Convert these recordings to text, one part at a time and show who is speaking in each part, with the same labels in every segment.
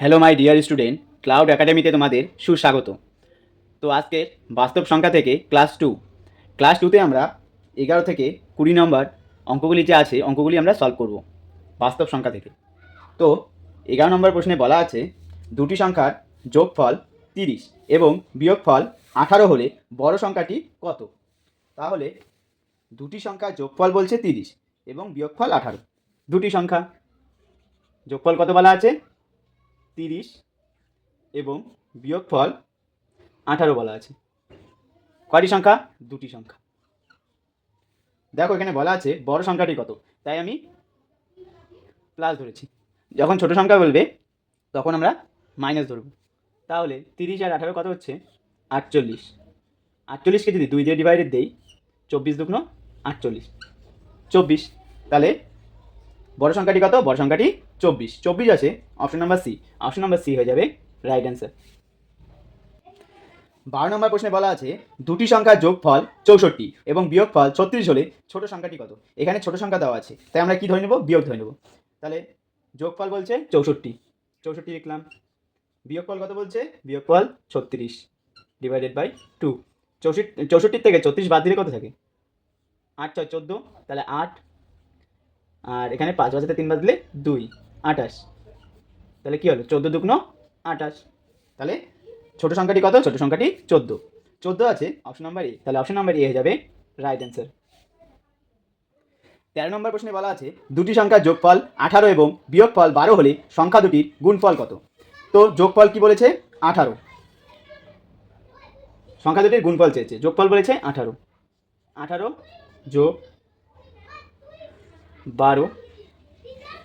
Speaker 1: Hello my dear student cloud একাডেমিতে তোমাদের সুস্বাগত। তো আজকের বাস্তব সংখ্যা থেকে ক্লাস টু ক্লাস টুতে আমরা এগারো থেকে কুড়ি নম্বর অঙ্কগুলি যে আছে, অঙ্কগুলি আমরা সলভ করব বাস্তব সংখ্যা থেকে। তো এগারো নম্বর প্রশ্নে বলা আছে, দুটি সংখ্যার যোগফল তিরিশ এবং বিয়োগফল আঠারো হলে বড় সংখ্যাটি কত? তাহলে দুটি সংখ্যার যোগফল বলছে তিরিশ এবং বিয়োগফল আঠারো। দুটি সংখ্যা। যোগফল কত বলা আছে? তিরিশ এবং বিয়োগফল আঠারো বলা আছে। কয়টি সংখ্যা? দুটি সংখ্যা। দেখো, এখানে বলা আছে বড় সংখ্যাটি কত? তাই আমি প্লাস ধরেছি। যখন ছোট সংখ্যা বলবে, তখন আমরা মাইনাস ধরব। তাহলে তিরিশ আর আঠারো কত হচ্ছে? আটচল্লিশ। আটচল্লিশকে যদি দুই দিয়ে ডিভাইডেড দেই, চব্বিশ দুগ্ন আটচল্লিশ। চব্বিশ। তাহলে বড় সংখ্যাটি কত? বড় সংখ্যাটি চব্বিশ। চব্বিশ আছে option number C option number C হয়ে যাবে রাইট অ্যান্সার বারো নম্বর প্রশ্নে বলা আছে, দুটি সংখ্যার যোগফল চৌষট্টি এবং বিয়োগফল ছত্রিশ হলে ছোট সংখ্যাটি কত? এখানে ছোট সংখ্যা দেওয়া আছে, তাই আমরা কি ধরে নেব? বিয়োগ ধরে নেব। তাহলে যোগফল বলছে চৌষট্টি। চৌষট্টি লিখলাম। বিয়োগফল কত বলছে? বিয়োগফল ছত্রিশ ডিভাইডেড বাই টু চৌষট্টি চৌষট্টির থেকে ছত্রিশ বাদ দিলে কত থাকে? আট, ছয়, চোদ্দ। তাহলে আট। আর এখানে পাঁচ বাজাতে তিন বাজলে দুই। আঠাশ। তাহলে কী হলো? চোদ্দ দুগ্ন আঠাশ। তাহলে ছোট সংখ্যাটি কত? ছোট সংখ্যাটি চোদ্দ। চোদ্দ আছে অপশন নাম্বার এ তাহলে অপশন নাম্বার এ হয়ে যাবে রাইট অ্যান্সার তেরো নম্বর প্রশ্নে বলা আছে, দুটি সংখ্যার যোগফল আঠারো এবং বিয়োগফল বারো হলে সংখ্যা দুটির গুণফল কত? তো যোগফল কি বলেছে? আঠারো। সংখ্যা দুটির গুণফল চেয়েছে। যোগফল বলেছে আঠারো। আঠারো যোগ বারো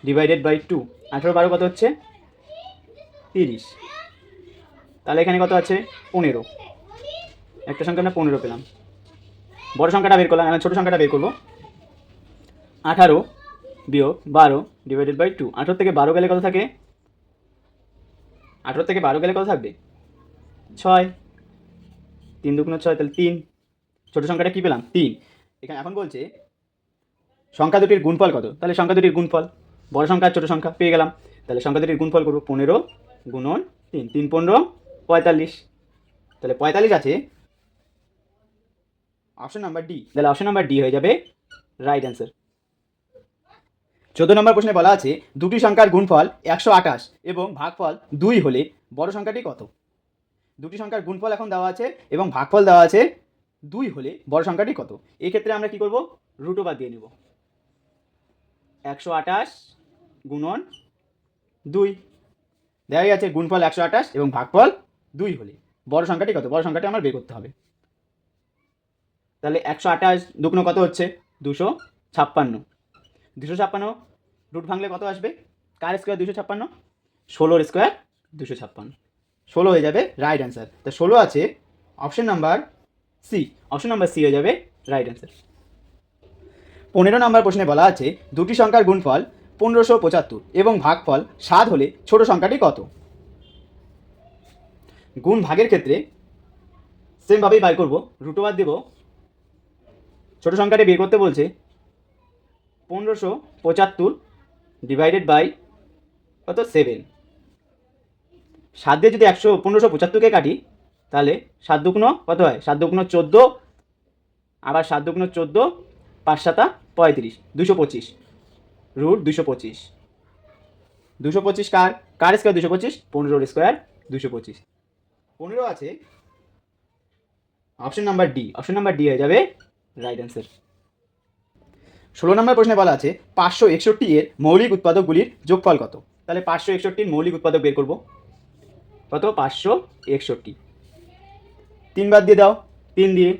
Speaker 1: ডিভাইডেড বাই টু আঠেরো বারো কত হচ্ছে? তিরিশ। তাহলে এখানে কত আছে? পনেরো। একটা সংখ্যা আমরা পনেরো পেলাম। বড় সংখ্যাটা বের করলাম ছোটো সংখ্যাটা বের করব। আঠারো বিয়োগ বারো ডিভাইডেড বাই টু আঠেরো থেকে বারো গেলে কত থাকে? আঠেরো থেকে বারো গেলে কত থাকবে? ছয়। তিন দুগুণ ছয়, তাহলে তিন। ছোটো সংখ্যাটা কী পেলাম? তিন। এখানে এখন বলছে, সংখ্যা দুটির গুণফল কত? তাহলে সংখ্যা দুটির গুণফল? বড় সংখ্যা ছোটো সংখ্যা পেয়ে গেলাম। তাহলে সংখ্যা দুটির গুণফল করব পনেরো গুণন তিন তিন পনেরো পঁয়তাল্লিশ। তাহলে পঁয়তাল্লিশ আছে। Option number D. তাহলে অপশন নাম্বার ডি হয়ে যাবে রাইট অ্যান্সার চোদ্দ নম্বর প্রশ্নে বলা আছে, দুটি সংখ্যার গুণফল একশো আঠাশ এবং ভাগফল দুই হলে বড় সংখ্যাটি কত? দুটি সংখ্যার গুণফল এখন দেওয়া আছে এবং ভাগফল দেওয়া আছে দুই হলে বড় সংখ্যাটি কত? এক্ষেত্রে আমরা কি করব? রুটো বাদ দিয়ে নেব। একশো আঠাশ গুণন দুই। দেখা গেছে গুণফল একশো আঠাশ এবং ভাগফল দুই হলে। বড় সংখ্যাটি কত? বড় সংখ্যাটি আমার বের করতে হবে। তাহলে একশো আঠাশ দুগুণ কত হচ্ছে? দুশো ছাপ্পান্ন। দুশো ছাপ্পান্ন রুট ভাঙলে কত আসবে? কার স্কোয়ার দুশো ছাপ্পান্ন। ষোলোর স্কোয়ার দুশো ছাপ্পান্ন। ষোলো হয়ে যাবে রাইট অ্যান্সার তা ষোলো আছে option number C option number C হয়ে যাবে রাইট অ্যান্সার পনেরো নম্বর প্রশ্নে বলা আছে, দুটি সংখ্যার গুণফল পনেরোশো পঁচাত্তর এবং ভাগফল সাত হলে ছোট সংখ্যাটি কত? গুণ ভাগের ক্ষেত্রে সেমভাবেই বাই করব। রুটোবার দেব। ছোট সংখ্যাটি বের করতে বলছে পনেরোশো পঁচাত্তর ডিভাইডেড বাই কত? সেভেন সাত দিয়ে যদি একশো পনেরোশো পঁচাত্তরকে কাটি, তাহলে সাত দুগুণ কত হয়? সাত দুগুণ চোদ্দ, আবার সাত দুগুণ চোদ্দ, পাঁচ সাতা পঁয়ত্রিশ, দুশো পঁচিশ। রুট দুশো পঁচিশ। দুশো পঁচিশ কার? কার স্কোয়ার দুশো পঁচিশ? পনেরোর স্কোয়ার দুশো পঁচিশ। পনেরো আছে। Option number D option number D হয়ে যাবে রাইট অ্যান্সার ষোলো নম্বর প্রশ্নে বলা আছে, পাঁচশো একষট্টি এর মৌলিক উৎপাদকগুলির যোগফল কত? তাহলে পাঁচশো একষট্টির মৌলিক উৎপাদক বের করব। কত? পাঁচশো একষট্টি। তিন বাদ দিয়ে দাও। তিন দিয়ে।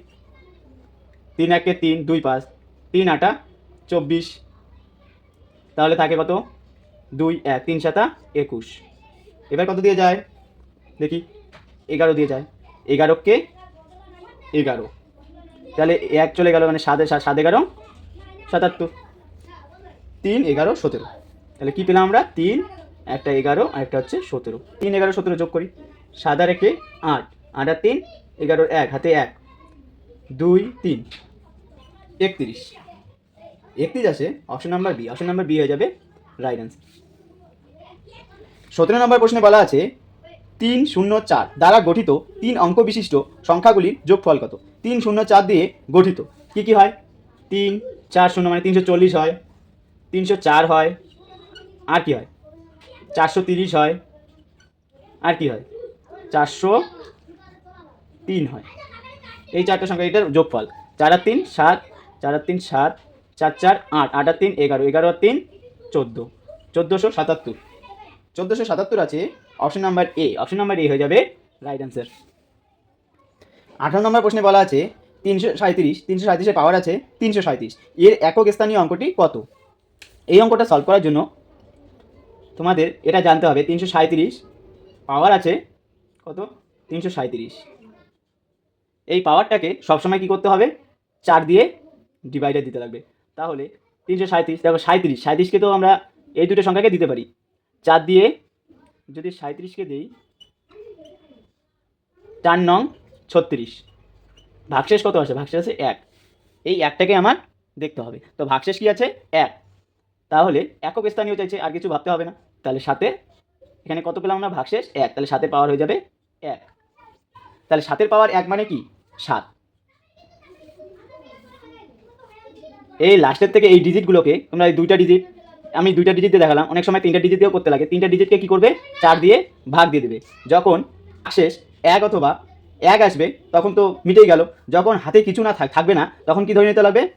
Speaker 1: তিন একে তিন, দুই পাঁচ। তিন আটা, চব্বিশ। তাহলে থাকে কত? দুই, এক, তিন সাতা একুশ। এবার কত দিয়ে যায়? দেখি, এগারো দিয়ে যায়। এগারোকে এগারো। তাহলে এক চলে গেল মানে সাত সাত এগারো, সাতাত্তর। তিন, এগারো, সতেরো। তাহলে কী পেলাম আমরা? তিন, একটা এগারো, আর একটা হচ্ছে সতেরো। তিন, এগারো, সতেরো যোগ করি। আর একে আট। আট আর তিন, এগারোর এক, হাতে এক। দুই, তিন। একত্রিশ। একত্রিশ আছে option number B option number B হয়ে যাবে রাইট অ্যান্সার সতেরো নম্বর প্রশ্নে বলা আছে, তিন শূন্য চার দ্বারা গঠিত তিন অঙ্ক বিশিষ্ট সংখ্যাগুলির যোগফল কত? তিন শূন্য চার দিয়ে গঠিত, কি কি হয়? তিন, চার শূন্য মানে তিনশো চল্লিশ হয়, তিনশো চার হয়, আর কি হয়? চারশো তিরিশ হয়, আর কি হয়? চারশো তিন হয়। এই চারটে সংখ্যা এটার যোগফল, চার আর তিন সাত, চার আর তিন সাত চার চার, আট আট আর তিন, এগারো এগারো আর তিন, চোদ্দ। চোদ্দোশো সাতাত্তর। চোদ্দোশো সাতাত্তর আছে option number A option number A হয়ে যাবে রাইট অ্যান্সার আঠারো নম্বর প্রশ্নে বলা আছে, তিনশো সাঁত্রিশ তিনশো সাঁত্রিশের পাওয়ার আছে, তিনশো সাঁত্রিশ এর একক স্থানীয় অঙ্কটি কত? এই অঙ্কটা সলভ করার জন্য তোমাদের এটা জানতে হবে, তিনশো সাঁত্রিশ পাওয়ার আছে কত? তিনশো সাঁত্রিশ এই পাওয়ারটাকে সবসময় কী করতে হবে? চার দিয়ে ডিভাইডার দিতে লাগবে। তাহলে তিনশো সাঁত্রিশ দেখো সাঁত্রিশ সাঁত্রিশকে তো আমরা এই দুটো সংখ্যাকে দিতে পারি। চার দিয়ে যদি সাঁত্রিশকে দিই, চার নং ছত্রিশ। ভাগশেষ কত আছে ভাগশেষ আছে এক। এই একটাকে আমার দেখতে হবে। তো ভাগশেষ কি আছে? এক। তাহলে একক স্থানীয় চাইছে, আর কিছু ভাবতে হবে না। তাহলে সাথে এখানে কত পেলাম আমরা? ভাগশেষ এক। তাহলে সাতের পাওয়ার হয়ে যাবে এক। তাহলে সাতের পাওয়ার এক মানে কি? সাত। এই লাস্টের থেকে এই ডিজিটগুলোকে তোমরা এই দুইটা ডিজিট আমি দুইটা ডিজিট দিয়ে দেখালাম। অনেক সময় তিনটা ডিজিট দিয়েও করতে লাগে। তিনটা ডিজিটকে কি করবে? চার দিয়ে ভাগ দিয়ে দেবে। যখন শেষ এক অথবা এক আসবে, তখন তো মিটেই গেল। যখন হাতে কিছু না থাক- থাকবে না, তখন কি ধরে নিতে লাগবে?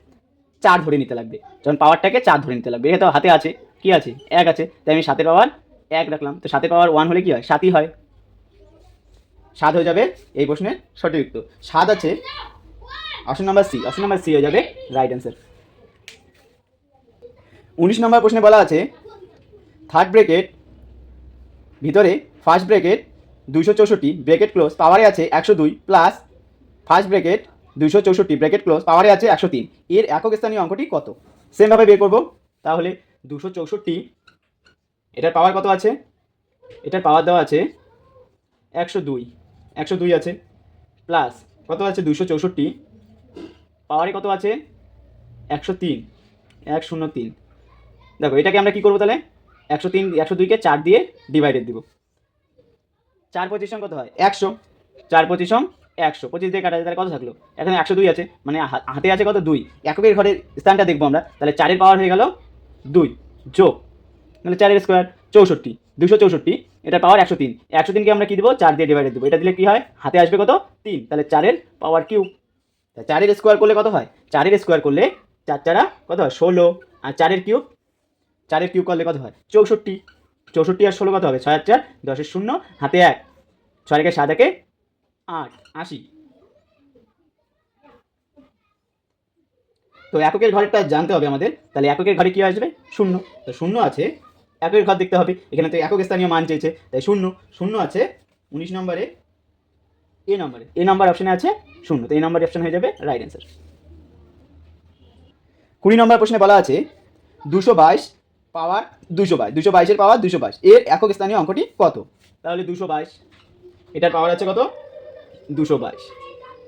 Speaker 1: চার ধরে নিতে লাগবে। যখন পাওয়ারটাকে চার ধরে নিতে লাগবে। এটা হাতে আছে, কি আছে? এক আছে। তাই আমি সাতের পাওয়ার এক রাখলাম। তো সাতের পাওয়ার ওয়ান হলে কি হয়? সাতই হয়। সাত হয়ে যাবে এই প্রশ্নের সঠিক উত্তর। সাত আছে option number C option number C হয়ে যাবে রাইট অ্যান্সার উনিশ নম্বর প্রশ্নে বলা আছে থার্ড ব্রেকেট ভিতরে ফার্স্ট ব্রেকেট দুশো চৌষট্টি ব্রেকেট ক্লোজ পাওয়ারে আছে একশো দুই প্লাস ফার্স্ট ব্রেকেট দুশো চৌষট্টি ব্রেকেট ক্লোজ পাওয়ারে আছে একশো তিন। এর একক স্থানীয় অঙ্কটি কত? সেমভাবে বের করব। তাহলে দুশো চৌষট্টি, এটার পাওয়ার কত আছে? এটার পাওয়ার দেওয়া আছে একশো দুই। একশো দুই আছে প্লাস কত আছে? দুশো চৌষট্টি। পাওয়ারে কত আছে? একশো তিন। এক শূন্য তিন। দেখো, এটাকে আমরা কি করব তাহলে? একশো তিন, একশো দুইকে চার দিয়ে ডিভাইডেড দিব। চার পঁচিশ কত হয়? একশো। চার পঁচিশ একশো। পঁচিশ দিয়ে কাটা যায় তাহলে কত থাকল? এখানে একশো দুই আছে মানে হাতে আছে কত? দুই। এককের ঘরের স্থানটা দেখব আমরা। তাহলে চারের পাওয়ার হয়ে গেল দুই। যোগ, তাহলে চারের স্কোয়ার চৌষট্টি। দুশো চৌষট্টি, এটা পাওয়ার একশো তিন। একশো তিনকে আমরা কী দেবো? চার দিয়ে ডিভাইডেড দেবো। এটা দিলে কী হয়? হাতে আসবে কত? তিন। তাহলে চারের পাওয়ার কিউব চারের স্কোয়ার করলে কত হয়? চারের স্কোয়ার করলে চার চারা কত হয়? ষোলো। আর চারের কিউব চারের কিউব করলে কত হয়? চৌষট্টি। চৌষট্টি আর ষোলো কত হবে? ছয় আর চার দশের শূন্য, হাতে এক। ছয় একে সাত একে আট, আশি। তো এককের ঘরেরটা জানতে হবে আমাদের। তাহলে এককের ঘরে কি আসবে? শূন্য। তো শূন্য আছে, এককের ঘর দেখতে হবে। এখানে তো একক স্থানীয় মান চেয়েছে, তাই শূন্য। শূন্য আছে উনিশ নম্বরে, এ নম্বরে। এ নাম্বার অপশানে আছে শূন্য। তো এই নাম্বার অপশান হয়ে যাবে রাইট অ্যান্সার কুড়ি নম্বর প্রশ্নে বলা আছে, দুশো বাইশ পাওয়ার দুশো বাইশ দুশো বাইশের পাওয়ার দুশো বাইশ। এর একক স্থানীয় অঙ্কটি কত? তাহলে দুশো বাইশ। এটার পাওয়ার আছে কত? দুশো বাইশ।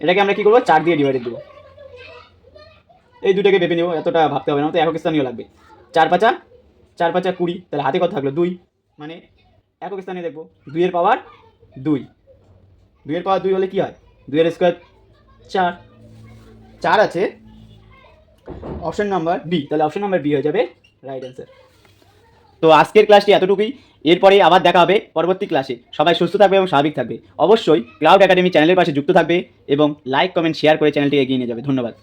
Speaker 1: এটাকে আমরা কি করব? চার দিয়ে ডিভাইডেড দেবো। এই দুটাকে ভেবে নেব, এতটা ভাবতে হবে না তো একক স্থানীয় লাগবে। চার পাঁচা চার পাঁচা কুড়ি, তাহলে হাতে কত থাকল? দুই। মানে একক স্থানীয় দেখব, দুইয়ের পাওয়ার দুই। দুইয়ের পাওয়ার দুই হলে কী হয়? দুইয়ের স্কোয়ার চার। চার আছে। অপশন নাম্বার বি তাহলে অপশন নাম্বার বি হয়ে যাবে রাইট অ্যান্সার তো আজকের ক্লাসটি এতটুকুই। এরপরে আবার দেখা হবে পরবর্তী ক্লাসে সবাই সুস্থ থাকবে এবং স্বাভাবিক থাকবে। অবশ্যই ক্লাউড একাডেমি চ্যানেলের পাশে যুক্ত থাকবে এবং লাইক কমেন্ট শেয়ার করে চ্যানেলটি এগিয়ে নিয়ে যাবে। ধন্যবাদ।